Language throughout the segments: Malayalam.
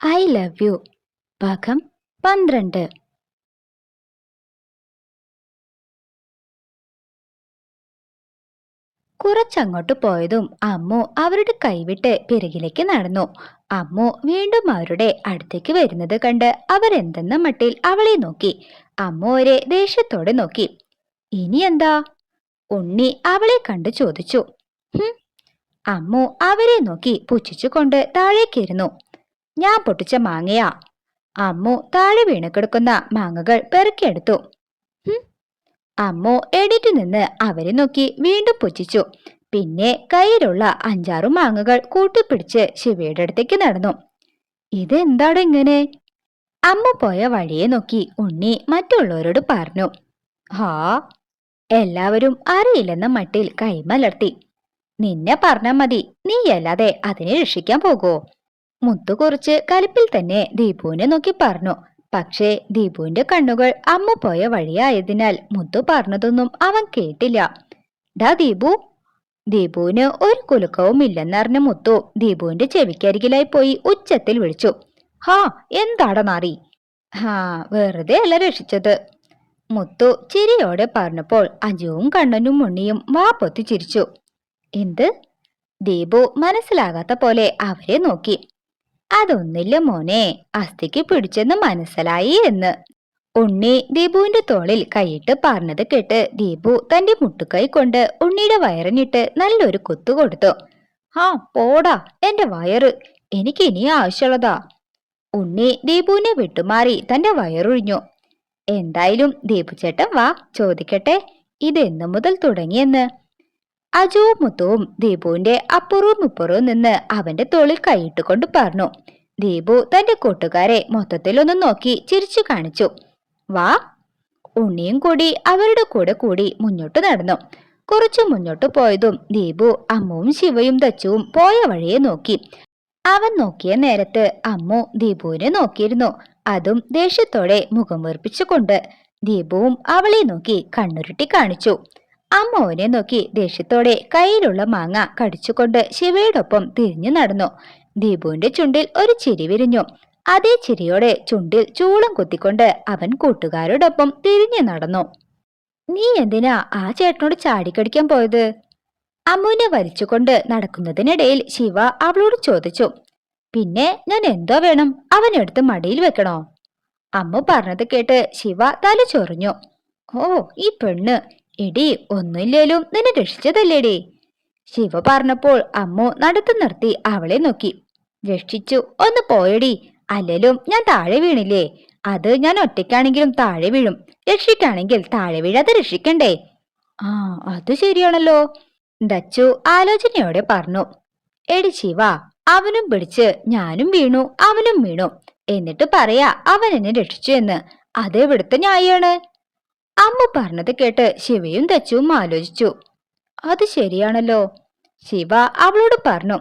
ഐ ലവ് യു ഭാഗം പന്ത്രണ്ട്. കുറച്ചങ്ങോട്ട് പോയതും അമ്മു അവരുടെ കൈവിട്ട് പിറകിലേക്ക് നടന്നു. അമ്മു വീണ്ടും അവരുടെ അടുത്തേക്ക് വരുന്നത് കണ്ട് അവരെന്തെന്ന മട്ടിൽ അവളെ നോക്കി. അമ്മു ഒരെ ദേഷ്യത്തോടെ നോക്കി. ഇനി എന്താ? ഉണ്ണി അവളെ കണ്ട് ചോദിച്ചു. അമ്മു അവരെ നോക്കി പുച്ഛിച്ചുകൊണ്ട് താഴേക്കിരുന്നു ഞാൻ പൊട്ടിച്ച മാങ്ങയാ. അമ്മു താഴെ വീണ് കിടക്കുന്ന മാങ്ങകൾ പെറുക്കിയെടുത്തു. അമ്മു എഡിറ്റ് നിന്ന് അവരെ നോക്കി വീണ്ടും പുച്ഛിച്ചു. പിന്നെ കയ്യിലുള്ള അഞ്ചാറു മാങ്ങകൾ കൂട്ടിപ്പിടിച്ച് ശിവയുടെ അടുത്തേക്ക് നടന്നു. ഇതെന്താണ് ഇങ്ങനെ? അമ്മ പോയ വഴിയെ നോക്കി ഉണ്ണി മറ്റുള്ളവരോട് പറഞ്ഞു. ഹാ എല്ലാവരും അറിയില്ലെന്ന മട്ടിൽ കൈമലർത്തി. നിന്നെ പറഞ്ഞാൽ മതി. നീയല്ലാതെ അതിനെ രക്ഷിക്കാൻ പോകോ. മുത്തു കുറിച്ച് കലിപ്പിൽ തന്നെ ദീപുവിനെ നോക്കി പറഞ്ഞു. പക്ഷേ ദീപുവിന്റെ കണ്ണുകൾ അമ്മ പോയ വഴിയായതിനാൽ മുത്തു പറഞ്ഞതൊന്നും അവൻ കേട്ടില്ല. ഡാ ദീപു. ദീപുവിന് ഒരു കുലുക്കവും ഇല്ലെന്നറിഞ്ഞ മുത്തു ദീപുവിന്റെ ചെവിക്കരികിലായി പോയി ഉച്ചത്തിൽ വിളിച്ചു. ഹാ എന്താടാ നാറി? ഹാ വെറുതെ അല്ല രക്ഷിച്ചത്. മുത്തു ചിരിയോടെ പറഞ്ഞപ്പോൾ അജുവും കണ്ണനും മുണ്ണിയും വാ പൊത്തി ചിരിച്ചു. എന്ത്? ദീപു മനസ്സിലാകാത്ത പോലെ അവരെ നോക്കി. അതൊന്നില്ല മോനെ. അസ്ഥിക്ക് പിടിച്ചെന്ന് മനസ്സിലായി എന്ന്. ഉണ്ണി ദീപുവിന്റെ തോളിൽ കൈയിട്ട് പറഞ്ഞത് കേട്ട് ദീപു തന്റെ മുട്ടുകൈ കൊണ്ട് ഉണ്ണിയുടെ വയറിനിട്ട് നല്ലൊരു കുത്തു കൊടുത്തു. ആ പോടാ എന്റെ വയറ്. എനിക്ക് ഇനി ആവശ്യമുള്ളതാ. ഉണ്ണി ദീപുവിനെ വിട്ടുമാറി തന്റെ വയറൊഴിഞ്ഞു. എന്തായാലും ദീപു ചേട്ടൻ വാ ചോദിക്കട്ടെ. ഇത് എന്നു മുതൽ തുടങ്ങിയെന്ന്? അജുവും മുത്തുവും ദീപുവിന്റെ അപ്പുറവും ഇപ്പുറവും നിന്ന് അവന്റെ തോളിൽ കൈയിട്ടുകൊണ്ട് പറഞ്ഞു ദീപു തന്റെ കൂട്ടുകാരെ മൊത്തത്തിൽ ഒന്ന് നോക്കി ചിരിച്ചു കാണിച്ചു. വാ. ഉണ്ണിയും കൂടി അവരുടെ കൂടെ കൂടി മുന്നോട്ട് നടന്നു. കുറച്ചു മുന്നോട്ട് പോയതും ദീപു അമ്മുവും ശിവയും ദച്ചുവും പോയ വഴിയെ നോക്കി. അവൻ നോക്കിയ നേരത്ത് അമ്മു ദീപുവിനെ നോക്കിയിരുന്നു. അതും ദേഷ്യത്തോടെ മുഖം വീർപ്പിച്ചുകൊണ്ട് ദീപുവും അവളെ നോക്കി കണ്ണുരുട്ടി കാണിച്ചു. അമ്മുവിനെ നോക്കി ദേഷ്യത്തോടെ കയ്യിലുള്ള മാങ്ങ കടിച്ചുകൊണ്ട് ശിവയോടൊപ്പം തിരിഞ്ഞു നടന്നു. ദീപുവിന്റെ ചുണ്ടിൽ ഒരു ചിരി വിരിഞ്ഞു. അതേ ചിരിയോടെ ചുണ്ടിൽ ചൂളം കുത്തിക്കൊണ്ട് അവൻ കൂട്ടുകാരോടൊപ്പം തിരിഞ്ഞു നടന്നു. നീ എന്തിനാ ആ ചേട്ടനോട് ചാടിക്കടിക്കാൻ പോയത്? അമ്മുവിനെ വലിച്ചുകൊണ്ട് നടക്കുന്നതിനിടയിൽ ശിവ അവളോട് ചോദിച്ചു. പിന്നെ ഞാൻ എന്തോ വേണം? അവനെടുത്ത് മടിയിൽ വെക്കണോ? അമ്മു പറഞ്ഞത് കേട്ട് ശിവ തല ചൊറിഞ്ഞു. ഓ ഈ പെണ്ണ്. എടി ഒന്നുമില്ലേലും നിന്നെ രക്ഷിച്ചതല്ലേടി. ശിവ പറഞ്ഞപ്പോൾ അമ്മു നടത്തു നിർത്തി അവളെ നോക്കി. രക്ഷിച്ചു ഒന്ന് പോയടി. അല്ലേലും ഞാൻ താഴെ വീണില്ലേ? അത് ഞാൻ ഒറ്റയ്ക്കാണെങ്കിലും താഴെ വീഴും. രക്ഷിക്കാണെങ്കിൽ താഴെ വീഴാതെ രക്ഷിക്കണ്ടേ? ആ അത് ശരിയാണല്ലോ. ദച്ചു ആലോചനയോടെ പറഞ്ഞു. എടി ശിവ അവനും പിടിച്ച് ഞാനും വീണു അവനും വീണു. എന്നിട്ട് പറയാ അവൻ എന്നെ രക്ഷിച്ചു എന്ന്. അതെവിടുത്തെ ന്യായാണ്? അമ്മ പറഞ്ഞത് കേട്ട് ശിവയും തച്ചുവും ആലോചിച്ചു. അത് ശരിയാണല്ലോ ശിവ അവളോട് പറഞ്ഞു.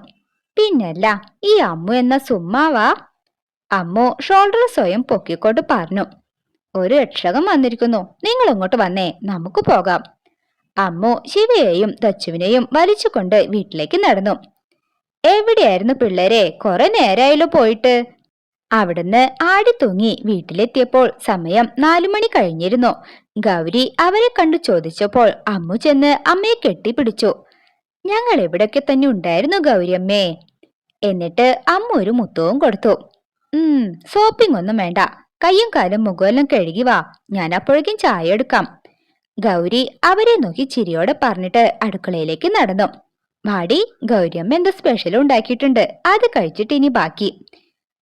പിന്നല്ല ഈ അമ്മു എന്ന സുമ്മാവാ? അമ്മു ഷോൾഡർ സ്വയം പൊക്കിക്കൊണ്ട് പറഞ്ഞു. ഒരു രക്ഷകം വന്നിരിക്കുന്നു. നിങ്ങൾ ഇങ്ങോട്ട് വന്നേ നമുക്ക് പോകാം. അമ്മു ശിവയെയും തച്ചുവിനെയും വലിച്ചുകൊണ്ട് വീട്ടിലേക്ക് നടന്നു. എവിടെയായിരുന്നു പിള്ളേരെ? കുറെ നേരായല്ലോ പോയിട്ട്. അവിടുന്ന് ആടിത്തൂങ്ങി വീട്ടിലെത്തിയപ്പോൾ സമയം നാലു മണി കഴിഞ്ഞിരുന്നു. ഗൗരി അവരെ കണ്ടു ചോദിച്ചപ്പോൾ അമ്മു ചെന്ന് അമ്മയെ കെട്ടിപ്പിടിച്ചു. ഞങ്ങൾ എവിടൊക്കെ തന്നെ ഉണ്ടായിരുന്നു ഗൗരിയമ്മേ എന്നിട്ട് അമ്മ ഒരു മുത്തവും കൊടുത്തു. ഉം സോപ്പിംഗ് ഒന്നും വേണ്ട. കയ്യും കാലും മുഖമെല്ലാം കഴുകി വാ. ഞാൻ അപ്പോഴേക്കും ചായ എടുക്കാം. ഗൗരി അവരെ നോക്കി ചിരിയോടെ പറഞ്ഞിട്ട് അടുക്കളയിലേക്ക് നടന്നു. വാടി ഗൗരിയമ്മ എന്താ സ്പെഷ്യൽ ഉണ്ടാക്കിയിട്ടുണ്ട്. അത് കഴിച്ചിട്ട് ഇനി ബാക്കി.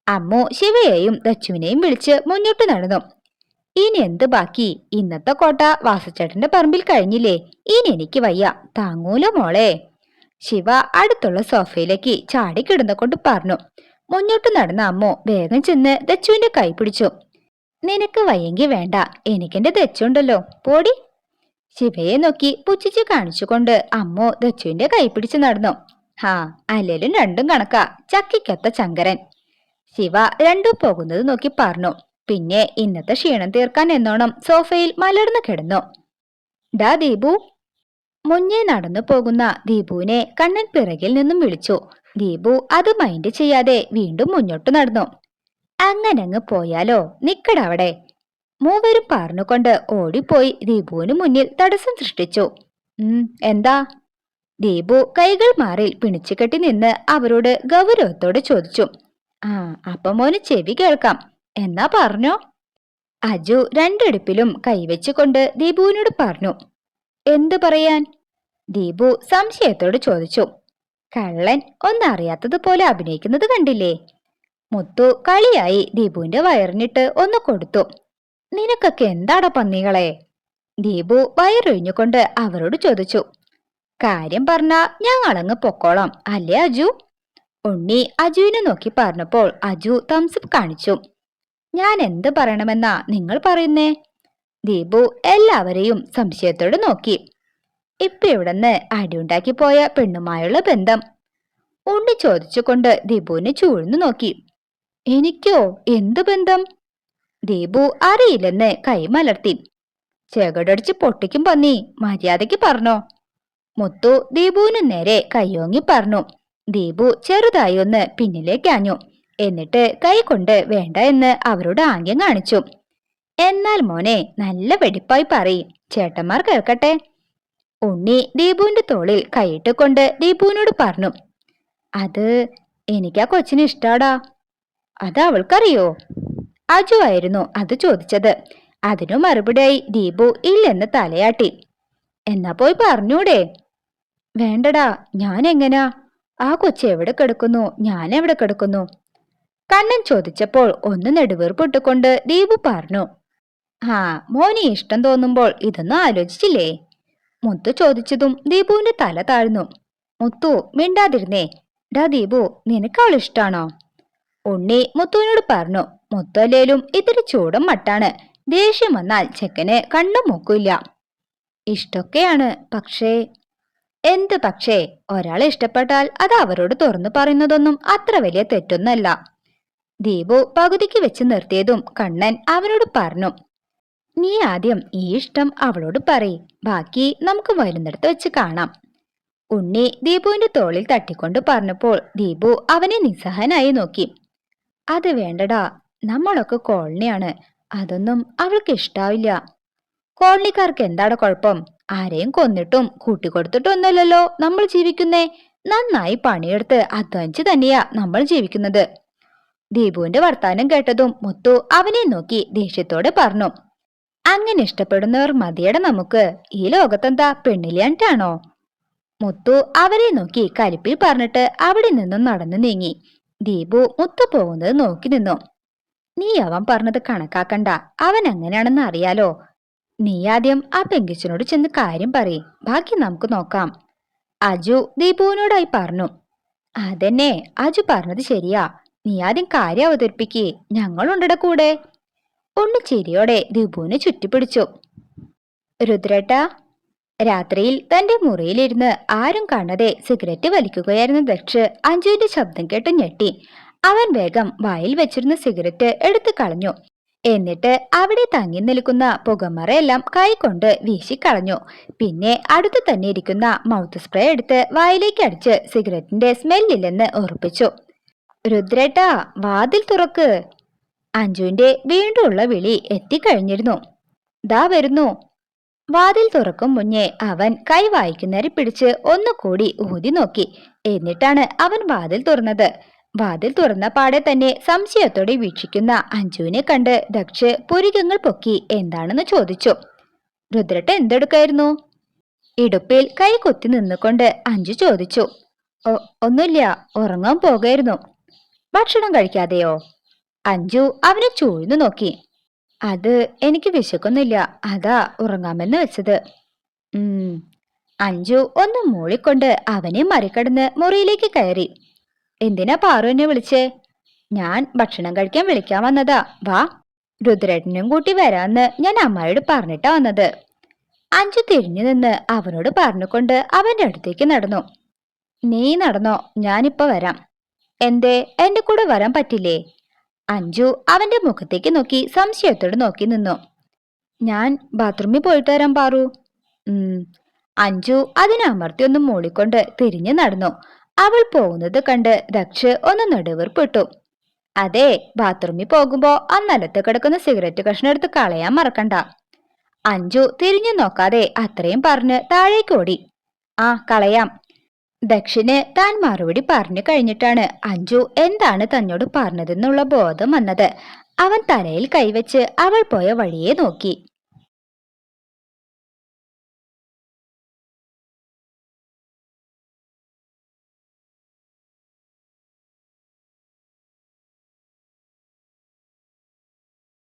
അമ്മു ശിവയെയും ദച്ചുവിനെയും വിളിച്ച് മുന്നോട്ട് നടന്നു. ഇനി എന്ത് ബാക്കി? ഇന്നത്തെ കോട്ട വാസച്ചേട്ടന്റെ പറമ്പിൽ കഴിഞ്ഞില്ലേ? ഇനി എനിക്ക് വയ്യ. താങ്ങൂല മോളെ. ശിവ അടുത്തുള്ള സോഫയിലേക്ക് ചാടി കിടന്നുകൊണ്ട് പറഞ്ഞു. മുന്നോട്ട് നടന്ന അമ്മോ വേഗം ചെന്ന് ദച്ചുവിന്റെ കൈ പിടിച്ചു. നിനക്ക് വയ്യെങ്കി വേണ്ട. എനിക്കെന്റെ ദച്ചുണ്ടല്ലോ. പോടി. ശിവയെ നോക്കി പുച്ഛിച്ച് കാണിച്ചുകൊണ്ട് അമ്മോ ദച്ചുവിന്റെ കൈ പിടിച്ച് നടന്നു. ഹാ അല്ലേലും രണ്ടും കണക്കാ. ചക്കിക്കത്ത ചങ്കരൻ ശിവ രണ്ടും പോകുന്നത് നോക്കി പറഞ്ഞു. പിന്നെ ഇന്നത്തെ ക്ഷീണം തീർക്കാൻ എന്നോണം സോഫയിൽ മലർന്നു കിടന്നു. ഡാ ദീപു. മുന്നേ നടന്നു പോകുന്ന ദീപുവിനെ കണ്ണൻ പിറകിൽ നിന്നും വിളിച്ചു. ദീപു അത് മൈൻഡ് ചെയ്യാതെ വീണ്ടും മുന്നോട്ട് നടന്നു. അങ്ങനങ്ങ് പോയാലോ? നിക്കടവിടെ മൂവരും പറഞ്ഞുകൊണ്ട് ഓടിപ്പോയി ദീപുവിന് മുന്നിൽ തടസ്സം സൃഷ്ടിച്ചു. ഉം എന്താ? ദീപു കൈകൾ മാറിൽ പിണിച്ചുകെട്ടി നിന്ന് അവരോട് ഗൗരവത്തോടെ ചോദിച്ചു. ആ അപ്പം മോന് ചെവി കേൾക്കാം. എന്നാ പറഞ്ഞോ? അജു രണ്ടിടുപ്പിലും കൈവച്ചുകൊണ്ട് ദീപുവിനോട് പറഞ്ഞു എന്തു പറയാൻ? ദീപു സംശയത്തോട് ചോദിച്ചു കള്ളൻ ഒന്നറിയാത്തതുപോലെ അഭിനയിക്കുന്നത് കണ്ടില്ലേ? മുത്തു കളിയായി ദീപുവിന്റെ വയറിനിട്ട് ഒന്ന് കൊടുത്തു നിനക്കൊക്കെ എന്താടാ പന്നികളെ? ദീപു വയറൊഴിഞ്ഞുകൊണ്ട് അവരോട് ചോദിച്ചു കാര്യം പറഞ്ഞാ ഞങ്ങളങ്ങ് പൊക്കോളാം അല്ലേ അജു? ഉണ്ണി അജുവിനെ നോക്കി പറഞ്ഞപ്പോൾ അജു തംസപ്പ് കാണിച്ചു ഞാൻ എന്ത് പറയണമെന്നാ നിങ്ങൾ പറയുന്നേ? ദീപു എല്ലാവരെയും സംശയത്തോടെ നോക്കി. ഇപ്പൊ ഇവിടുന്ന് അടിയുണ്ടാക്കി പോയ പെണ്ണുമായുള്ള ബന്ധം. ഉണ്ണി ചോദിച്ചുകൊണ്ട് ദീപുവിനെ ചൂഴ്ന്നു നോക്കി. എനിക്കോ? എന്ത് ബന്ധം? ദീപു അറിയില്ലെന്ന് കൈമലർത്തി ചെകടടിച്ച് പൊട്ടിക്കും പന്നി മര്യാദയ്ക്ക് പറഞ്ഞോ. മുത്തു ദീപുവിനു നേരെ കയ്യോങ്ങി പറഞ്ഞു. ദീപു ചെറുതായി ഒന്ന് പിന്നിലേക്കാഞ്ഞു എന്നിട്ട് കൈ കൊണ്ട് വേണ്ട എന്ന് അവരോട് ആംഗ്യം കാണിച്ചു. എന്നാൽ മോനെ നല്ല വെടിപ്പായി പറയും ചേട്ടന്മാർ കേൾക്കട്ടെ. ഉണ്ണി ദീപുവിന്റെ തോളിൽ കൈയിട്ട് കൊണ്ട് ദീപുവിനോട് പറഞ്ഞു അത് എനിക്ക് ആ കൊച്ചിന് ഇഷ്ടാടാ. അത് അവൾക്കറിയോ? അജു ആയിരുന്നു അത് ചോദിച്ചത്. അതിനു മറുപടിയായി ദീപു ഇല്ലെന്ന് തലയാട്ടി. എന്നാ പോയി പറഞ്ഞൂടെ. വേണ്ടടാ ഞാൻ എങ്ങനാ? ആ കൊച്ചു എവിടെ കിടക്കുന്നു? ഞാൻ എവിടെ കിടക്കുന്നു? കണ്ണൻ ചോദിച്ചപ്പോൾ ഒന്ന് നെടുവീർപ്പിട്ടുകൊണ്ട് ദീപു പറഞ്ഞു ആ മോനി ഇഷ്ടം തോന്നുമ്പോൾ ഇതൊന്നും ആലോചിച്ചില്ലേ? മുത്തു ചോദിച്ചതും ദീപുവിന്റെ തല താഴ്ന്നു മുത്തു മിണ്ടാതിരുന്നേ. ഡാ ദീപു നിനക്ക് അവൾ ഇഷ്ടാണോ? ഉണ്ണി മുത്തുവിനോട് പറഞ്ഞു മുത്തല്ലേലും ഇത്തിരി ചൂടും മട്ടാണ്. ദേഷ്യം വന്നാൽ ചെക്കന് കണ്ണും മൂക്കില്ല ഇഷ്ടൊക്കെയാണ് പക്ഷേ എന്ത് പക്ഷേ? ഒരാളെ ഇഷ്ടപ്പെട്ടാൽ അത് അവരോട് തുറന്നു പറയുന്നതൊന്നും അത്ര വലിയ തെറ്റൊന്നല്ല. ദീപു പകുതിക്ക് വെച്ച് നിർത്തിയതും കണ്ണൻ അവനോട് പറഞ്ഞു നീ ആദ്യം ഈ ഇഷ്ടം അവളോട് പറയ്. ബാക്കി നമുക്ക് വരുന്നിടത്ത് വെച്ച് കാണാം. ഉണ്ണി ദീപുവിന്റെ തോളിൽ തട്ടിക്കൊണ്ട് പറഞ്ഞപ്പോൾ ദീപു അവനെ നിസ്സഹനായി നോക്കി. അത് വേണ്ടടാ. നമ്മളൊക്കെ കോളനിയാണ്. അതൊന്നും അവൾക്ക് ഇഷ്ടാവില്ല. കോളനിക്കാർക്ക് എന്താണ് കുഴപ്പം? ആരെയും കൊന്നിട്ടും കൂട്ടിക്കൊടുത്തിട്ടൊന്നുമല്ലല്ലോ നമ്മൾ ജീവിക്കുന്നേ. നന്നായി പണിയെടുത്ത് അധ്വാനിച്ച് തന്നെയാ നമ്മൾ ജീവിക്കുന്നത്. ദീപുവിന്റെ വർത്താനം കേട്ടതും മുത്തു അവനെ നോക്കി ദേഷ്യത്തോടെ പറഞ്ഞു അങ്ങനെ ഇഷ്ടപ്പെടുന്നവർ മതിയട നമുക്ക്. ഈ ലോകത്തെന്താ പെണ്ണില്ലാണ്ടാണോ മുത്തു അവരെ നോക്കി കലിപ്പിൽ പറഞ്ഞിട്ട് അവിടെ നിന്നും നടന്നു നീങ്ങി. ദീപു മുത്തു പോകുന്നത് നോക്കി നിന്നു. നീ അവൻ പറഞ്ഞത് കണക്കാക്കണ്ട. അവൻ അങ്ങനെയാണെന്ന് അറിയാലോ. നീ ആദ്യം ആ പെങ്കിച്ചനോട് ചെന്ന് കാര്യം പറയും. ബാക്കി നമുക്ക് നോക്കാം. അജു ദീപുവിനോടായി പറഞ്ഞു. അതെന്നെ. അജു പറഞ്ഞത് ശരിയാ. നീ ആദ്യം കാര്യം അവതരിപ്പിക്കേ. ഞങ്ങളുണ്ടട കൂടെ. ഒന്ന് ചിരിയോടെ ദീപുവിനെ ചുറ്റിപ്പിടിച്ചു. രുദ്രട്ട രാത്രിയിൽ തന്റെ മുറിയിലിരുന്ന് ആരും കാണാതെ സിഗരറ്റ് വലിക്കുകയായിരുന്ന ദക്ഷ്. അഞ്ജുവിന്റെ ശബ്ദം കേട്ട് ഞെട്ടി. അവൻ വേഗം വായിൽ വെച്ചിരുന്ന സിഗരറ്റ് എടുത്തു കളഞ്ഞു. എന്നിട്ട് അവിടെ തങ്ങി നിൽക്കുന്ന പുകമറയെല്ലാം കൈകൊണ്ട് വീശിക്കളഞ്ഞു. പിന്നെ അടുത്തു തന്നെ ഇരിക്കുന്ന മൗത്ത് സ്പ്രേ എടുത്ത് വായിലേക്ക് അടിച്ച് സിഗരറ്റിന്റെ സ്മെല്ലില്ലെന്ന് ഉറപ്പിച്ചു. രുദ്രേട്ടാ വാതിൽ തുറക്ക്. അഞ്ജുവിന്റെ വീണ്ടുമുള്ള വിളി എത്തിക്കഴിഞ്ഞിരുന്നു. ദാ വരുന്നു. വാതിൽ തുറക്കും മുന്നേ അവൻ കൈ വായിക്കുന്നരെ പിടിച്ച് ഒന്നുകൂടി ഊതി നോക്കി. എന്നിട്ടാണ് അവൻ വാതിൽ തുറന്നത്. വാതിൽ തുറന്ന പാടെ തന്നെ സംശയത്തോടെ വീക്ഷിക്കുന്ന അഞ്ജുവിനെ കണ്ട് ദക്ഷ് പുരികങ്ങൾ പൊക്കി എന്താണെന്ന് ചോദിച്ചു. രുദ്രട്ട് എന്തെടുക്കായിരുന്നു? ഇടുപ്പിൽ കൈ കുത്തി നിന്നുകൊണ്ട് അഞ്ജു ചോദിച്ചു. "ഒ- ഒന്നുമില്ല ഉറങ്ങാൻ പോകായിരുന്നു. ഭക്ഷണം കഴിക്കാതെയോ? അഞ്ജു അവനെ ചൂഴ്ന്നു നോക്കി. അത് എനിക്ക് വിശക്കൊന്നുമില്ല അതാ ഉറങ്ങാമെന്ന് വെച്ചത്. ഉം. അഞ്ജു ഒന്ന് മൂളിക്കൊണ്ട് അവനെ മറികടന്ന് മുറിയിലേക്ക് കയറി. എന്തിനാ പാറു എന്നെ വിളിച്ചേ? ഞാൻ ഭക്ഷണം കഴിക്കാൻ വിളിക്കാൻ വന്നതാ. വാ. രുദ്രേട്ടനും കൂട്ടി വരാന്ന് ഞാൻ അമ്മയോട് പറഞ്ഞിട്ടാ വന്നത്. അഞ്ചു തിരിഞ്ഞു നിന്ന് അവനോട് പറഞ്ഞുകൊണ്ട് അവന്റെ അടുത്തേക്ക് നടന്നു. നീ നടന്നോ? ഞാനിപ്പോ വരാം. എന്തേ? എന്റെ കൂടെ വരാൻ പറ്റില്ലേ? അഞ്ജു അവന്റെ മുഖത്തേക്ക് നോക്കി സംശയത്തോട് നോക്കി നിന്നു. ഞാൻ ബാത്റൂമിൽ പോയിട്ട് വരാൻ പാറു. അഞ്ജു അതിനമർത്തി ഒന്ന് മൂളിക്കൊണ്ട് തിരിഞ്ഞു നടന്നു. അവൾ പോകുന്നത് കണ്ട് ദക്ഷ് ഒന്ന് നെടുവീർപ്പിട്ടു. അതെ ബാത്റൂമിൽ പോകുമ്പോ ആ നിലത്ത് കിടക്കുന്ന സിഗരറ്റ് കഷ്ണം എടുത്ത് കളയാൻ മറക്കണ്ട. അഞ്ജു തിരിഞ്ഞു നോക്കാതെ അത്രയും പറഞ്ഞ് താഴേക്കോടി ആ കളയാം. ദക്ഷിന് താൻ മറുപടി പറഞ്ഞു കഴിഞ്ഞിട്ടാണ് അഞ്ജു എന്താണ് തന്നോട് പറഞ്ഞതെന്നുള്ള ബോധം വന്നത്. അവൻ തലയിൽ കൈവച്ച് അവൾ പോയ വഴിയെ നോക്കി.